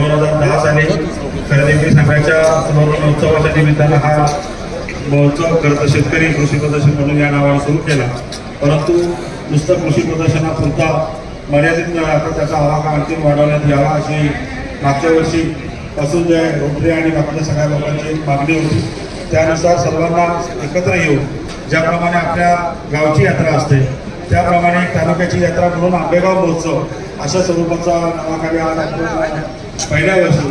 दोन हजार दहा साली खरेदी विक्री संघाच्या सुवर्ण निमित्तानं हा महोत्सव करत शेतकरी कृषी प्रदर्शन म्हणून या नावाने सुरू केला. परंतु नुसतं कृषी प्रदर्शनापुरता मर्यादित न राहता त्याचा आवाका आणखी वाढवण्यात यावा अशी मागच्या वर्षी पासून जे रोटरी आणि बाकीच्या सगळ्या लोकांची मागणी होती. त्यानुसार सर्वांना एकत्र येऊन ज्याप्रमाणे आपल्या गावची यात्रा असते त्याप्रमाणे तालुक्याची यात्रा म्हणून आंबेगाव महोत्सव अशा स्वरूपाचा नावाखाली आज आपण पहिल्या वर्षी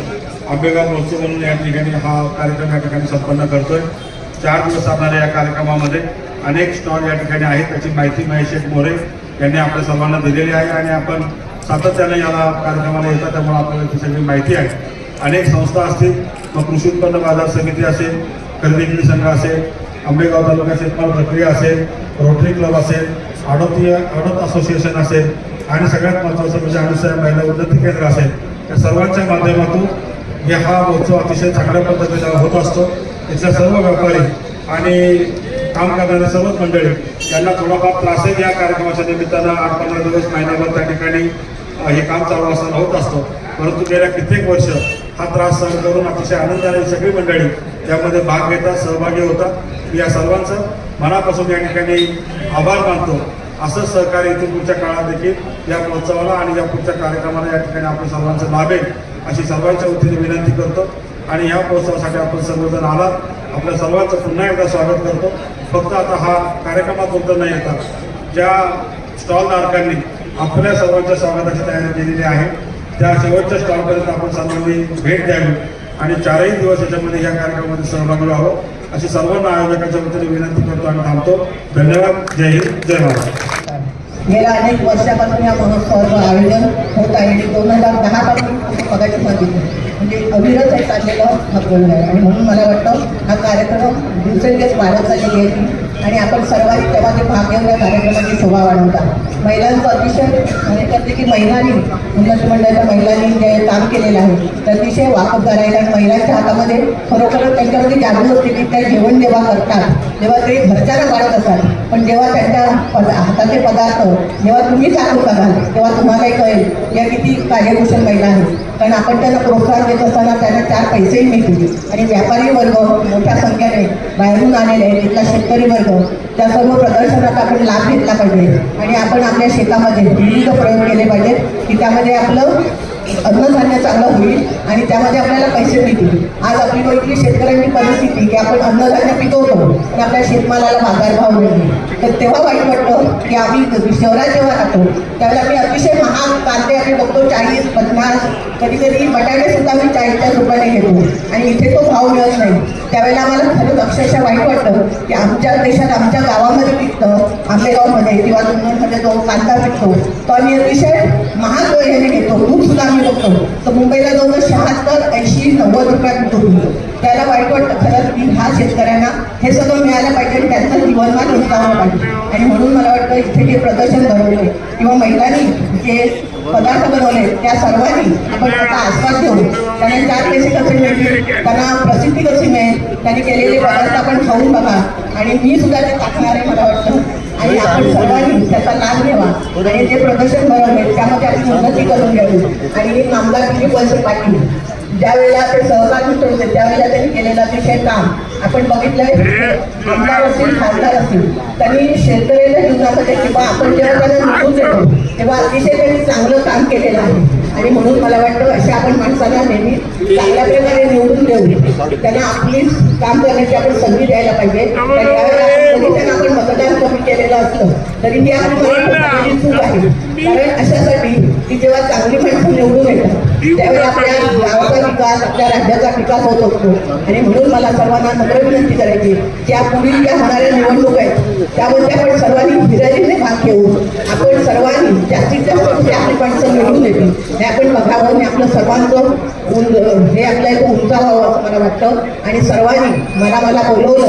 आंबेगाव महोत्सव म्हणून या ठिकाणी हा कार्यक्रम या ठिकाणी संपन्न करतोय. चार दिवस चालणाऱ्या या कार्यक्रमामध्ये अनेक स्टॉल या ठिकाणी आहेत. त्याची माहिती महेश शेठ मोरे यांनी आपल्या सर्वांना दिलेली आहे आणि आपण सातत्याने याला कार्यक्रमाला येतात त्यामुळे आपल्याला ती सगळी माहिती आहे. अनेक संस्था असतील मग कृषी उत्पन्न बाजार समिती असेल खरेदी विक्री संघ असेल आंबेगाव तालुका शेतमाल प्रक्रिया असेल रोटरी क्लब असेल अडोतीय अडोत असोसिएशन असेल आणि सगळ्यात महत्त्वाचं म्हणजे अनुसया महिला उन्नती केंद्र असेल. या सर्वांच्या माध्यमातून हे हा महोत्सव अतिशय चांगल्या पद्धतीने होत असतो. इथल्या सर्व व्यापारी आणि काम करणाऱ्या सर्वच मंडळी यांना थोडाफार त्रासही या कार्यक्रमाच्या निमित्तानं आठ पंधरा दिवस महिन्याभर त्या ठिकाणी हे काम चालू असताना होत असतो. परंतु गेल्या कित्येक वर्ष हा त्रास सहन करून अतिशय आनंदाने सगळी मंडळी त्यामध्ये भाग घेतात सहभागी होतात. या सर्वांचं मनापासून या ठिकाणी आभार मानतो. असंच सहकार्य इथून पुढच्या काळात देखील या महोत्सवाला आणि या पुढच्या कार्यक्रमाला या ठिकाणी आपण सर्वांचं लाभेल अशी सर्वांच्या वतीने विनंती करतो. आणि या महोत्सवासाठी आपण सर्वजण आलात. आपल्या सर्वांचं पुन्हा एकदा स्वागत करतो. फक्त आता हा कार्यक्रमात न येता ज्या स्टॉलधारकांनी आपल्या सर्वांच्या स्वागताची तयारी केलेली आहे त्या शेवटच्या स्टॉलपर्यंत आपण सर्वांनी भेट द्यावी. आणि चारही दिवस याच्यामध्ये या कार्यक्रमामध्ये सहभागी व्हावं. अशी सर्वांना आयोजकाच्या वतीने विनंती करतो आणि थांबतो. धन्यवाद. जय हिंद. जय महाराष्ट्र. गेल्या अनेक वर्षापासून या महोत्सवाचं आयोजन होत आहे. आणि दोन हजार दहा पासून बघायचं सांगितलं म्हणजे अविरत हे चाललेलं हा आहे. आणि म्हणून मला वाटतं कार्यक्रम दिवसेंदिवस वाढत चाललेली आहे आणि आपण सर्वांनी तेव्हा ते भाग घेऊन या कार्यक्रमाची शोभा वाढवतात महिलांचं अतिशय म्हणजे करते की महिलांनी उन्नत मंडळाच्या महिलांनी जे काम केलेलं आहे तर अतिशय वाकप करायला आणि महिलांच्या हातामध्ये खरोखरच त्यांच्यामध्ये जागृत होते की त्या जेवण जेव्हा करतात तेव्हा ते घरच्यांना वाढत असतात. पण जेव्हा त्यांच्या पद- हाताचे पदार्थ जेव्हा तुम्ही चालू कराल तेव्हा तुम्हालाही कळेल या किती कार्यकुशल महिला आहेत. कारण आपण त्यांना प्रोत्साहन देत असताना त्यांना चार पैसेही मिळतील. आणि व्यापारी वर्ग मोठ्या संख्येने बाहेरून आलेले आहेत इथला शेतकरी वर्ग त्या सर्व प्रदर्शनाचा आपण लाभ घेतला पाहिजे. आणि आपण आपल्या शेतामध्ये विविध प्रयोग केले पाहिजेत की त्यामध्ये आपलं अन्नधान्य चांगलं होईल आणि त्यामध्ये आपल्याला पैसे मिळतील. आज शेतकऱ्यांची परिस्थिती की आपण अन्नधान्य पिकवतो पण आपल्या शेतमालाला बाजार भाव नाही. तर तेव्हा वाईट वाटतं की आम्ही शहरात जेव्हा राहतो त्यावेळेला आम्ही अतिशय महाग कांदे आम्ही बघतो चाळीस पन्नास कधी कधी बटाटे सुद्धा आम्ही चाळीसच्या रुपयाने घेतो. आणि इथे तो भाव मिळत नाही. त्यावेळेला आम्हाला खरंच अक्षरशः वाईट वाटतं की आमच्या देशात आमच्या गावामध्ये पिकतं आंबेगावमध्ये किंवा जुन्नरमध्ये जो कांदा पिकतो तो आम्ही अतिशय महाग ह्याने घेतो. दूध सुद्धा आम्ही बघतो. तर मुंबईला जवळ शहात्तर ऐंशी नव्वद रुपयात दूध त्याला वाईट वाटतं खरंच की ह्या शेतकऱ्यांना हे सगळं मिळालं पाहिजे आणि त्यांचं जीवनमान उंचावलं पाहिजे. आणि म्हणून मला वाटतं इथे जे प्रदर्शन भरवले किंवा महिलांनी जे पदार्थ बनवले त्या सर्वांनी आपण त्याचा आस्वाद घेऊन त्यांना चार पैसे कसे मिळतील त्यांना प्रसिद्धी कशी मिळेल त्यांनी केलेले पदार्थ आपण खाऊन बघा. आणि मी सुद्धा ते टाकणार आहे मला वाटतं. आणि आपण सर्वांनी त्याचा लाभ घ्यावा. आणि जे प्रदर्शन भरवले त्यामध्ये आपण उन्नती करून घ्यावी आणि आमदार दिलीप पैसे पाटील ज्या वेळेला ते सहभागी होते त्यावेळेला त्यांनी केलेलं अतिशय काम. आपण बघितलंय आमदार असतील खासदार असतील त्यांनी शेतकऱ्याच्या जीवनामध्ये किंवा आपण जेव्हा त्यांना निवडून देतो तेव्हा अतिशय त्यांनी चांगलं काम केलेलं आहे. आणि म्हणून मला वाटतं अशा आपण माणसाला नेहमी चांगल्या प्रकारे निवडून देऊ त्यांना आपली काम करण्याची आपण संधी द्यायला पाहिजे. आपण त्यांना आपण मतदान कमी केलेलं असतं तरी ती आपली मनाची चूक आहे. कारण अशासाठी की जेव्हा चांगली माणसं निवडून येतात त्यावेळी आपल्या गावाचा विकास आपल्या राज्याचा विकास होत असतो. आणि म्हणून मला सर्वांना नम्र विनंती करायची की या पुढील ज्या होणाऱ्या निवडणूक आहेत त्यामध्ये आपण सर्वांनी धीराजीने भाग घेऊ. आपण सर्वांनी जास्तीत जास्त कुठे आपली माणसं निवडून येतील हे आपण बघावं आणि आपलं सर्वांचं उं- हे आपल्या इथं उंचावावं असं मला वाटतं. आणि सर्वांनी मला मला बोलवलं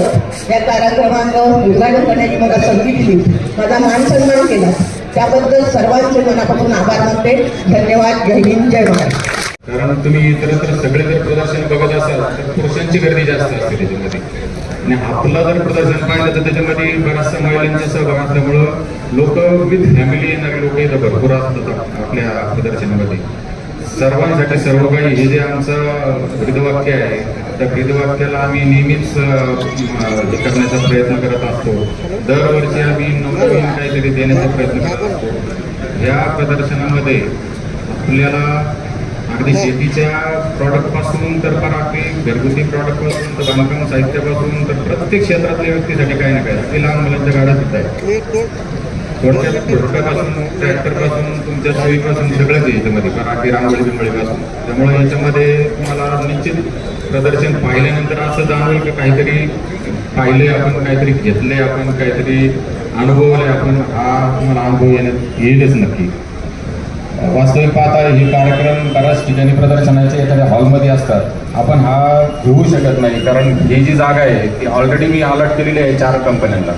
या कार्यक्रमाचं उद्घाटन करण्याची मला संधी दिली. माझा मान सन्मान केला. त्याबद्दल सर्वांचे मनापासून आभार मानते. धन्यवाद. जय हिंद जय महाराष्ट्र कारण तुम्ही इतरत्र सगळे जर प्रदर्शन बघत असाल तर पुरुषांची गर्दी जास्त असते त्याच्यामध्ये. आणि आपलं जर प्रदर्शन पाहिलं तर त्याच्यामध्ये बऱ्याचशा महिलांचा सहभाग असल्यामुळं लोक विथ फॅमिली येणारे लोक इथं भरपूर असतात आपल्या प्रदर्शनामध्ये. सर्वांसाठी सर्व काही हे जे आमचं ब्रीदवाक्य आहे त्या ब्रीदवाक्याला आम्ही नेहमीच हे करण्याचा प्रयत्न करत असतो. दरवर्षी आम्ही नवनवीन काहीतरी देण्याचा प्रयत्न करत असतो. या प्रदर्शनामध्ये आपल्याला अगदी शेतीच्या प्रॉडक्टपासून तर फार अगदी घरगुती प्रॉडक्टपासून तर बांधकाम साहित्यापासून तर प्रत्येक क्षेत्रातल्या व्यक्तीसाठी काही ना काही. अगदी लहान मुलांच्या गाड्या सुद्धा आहेत. थोडक्यात थोडक्यापासून ट्रॅक्टरपासून तुमच्या सोयीपासून सगळंच आहे याच्यामध्ये मराठी अगदी रांगोळी बिंगोळीपासून त्यामुळे याच्यामध्ये तुम्हाला निश्चित प्रदर्शन पाहिल्यानंतर असं जाणवेल की काहीतरी पाहिले आपण काहीतरी घेतले आपण काहीतरी अनुभवले आपण. हा तुम्हाला अनुभव येण्यात येईलच नक्की. वास्तविक पाहता हे कार्यक्रम बऱ्याच ठिकाणी प्रदर्शनाचे एखाद्या हॉलमध्ये असतात. आपण हा घेऊ शकत नाही कारण ही जी जागा आहे ती ऑलरेडी मी अलर्ट केलेली आहे चार कंपन्यांना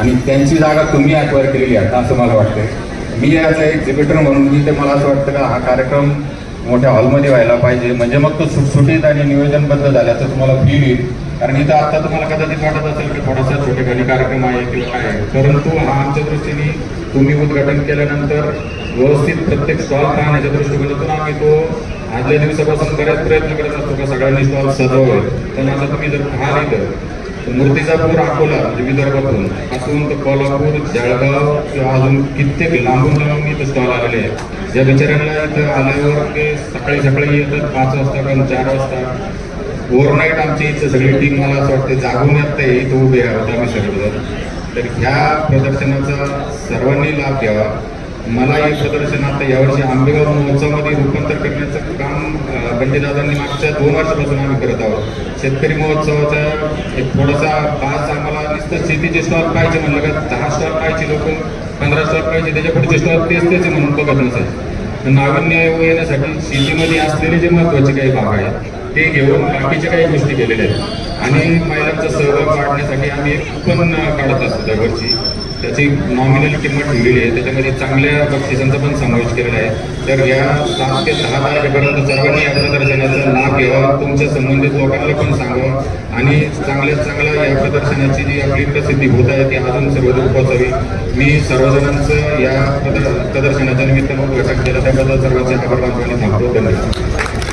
आणि त्यांची जागा तुम्ही ॲक्वायर केलेली आहे असं मला वाटतंय. मी याचा अ एक्झिबिटर म्हणून मी ते मला असं वाटतं का हा कार्यक्रम मोठ्या हॉलमध्ये व्हायला पाहिजे. म्हणजे मग तो सुटसुटीत आणि नियोजनबद्ध झाल्याचं तुम्हाला फील येईल. कारण इथं आता तुम्हाला कदाचित वाटत असेल की थोडासा ठिकाणी कार्यक्रम आहे किंवा काय आहे. परंतु हा आमच्या दृष्टीने तुम्ही उद्घाटन केल्यानंतर व्यवस्थित प्रत्येक स्टॉल पाहण्याच्या दृष्टिकोनातून आम्ही तो आदल्या दिवसापासून बऱ्याच प्रयत्न करत असतो का सगळ्यांनी स्टॉल सजवलं तर आता तुम्ही जर पाहाल इथं तर मूर्तिजापूर अकोला विदर्भातून. पासून तर कोल्हापूर जळगाव किंवा अजून कित्येक लांबून लांबून इथं स्टॉल आलेले आहेत. ज्या बिचाऱ्यांना इथं आल्यावर ते सकाळी सकाळी येतात पाच वाजता किंवा चार वाजता. ओव्हरनाईट आमची इथं सगळी टीम मला असं वाटतं जागून येत आहे इथं उभे आहोत आम्ही सर्वजण तर ह्या प्रदर्शनाचा सर्वांनी लाभ घ्यावा. मला या प्रदर्शन आता यावर्षी आंबेगाव महोत्सवामध्ये रूपांतर करण्याचं काम अं, बंडीदादांनी मागच्या दोन वर्षापासून आम्ही करत आहोत. शेतकरी महोत्सवाचा एक थोडासा पाच आम्हाला नुसतं शेतीचे स्टॉल पाहिजे म्हणलं का दहा स्टॉल पाहिजे लोक पंधरा स्टॉल पाहिजे त्याच्या पुढचे स्टॉल तेच तेच म्हणून बघत नसायचे नाविन्य येण्यासाठी शेतीमध्ये असलेले जे महत्त्वाचे काही भाग आहेत ते घेऊन बाकीच्या काही गोष्टी केलेल्या आहेत. आणि महिलांचा सहभाग वाढण्यासाठी आम्ही एक कुपन काढत असतो दरवर्षी. त्याची नॉमिनल किंमत ठेवलेली आहे. त्याच्यामध्ये चांगल्या बक्षिसांचा पण समावेश केलेला आहे. तर या सात ते दहा तारखेपर्यंत सर्वांनी या प्रदर्शनाचा लाभ घ्यावा. तुमच्या संबंधित लोकांना पण सांगावं. आणि चांगल्यात चांगल्या या प्रदर्शनाची जी आपली प्रसिद्धी होत आहे ती अजून सर्वदूर पोहोचावी. मी सर्वजणांचं या प्रदर- प्रदर्शनाच्या निमित्तानं घटक केला. त्याबद्दल सर्वांचे आभार मानतो आणि थांबतो धन्यवाद.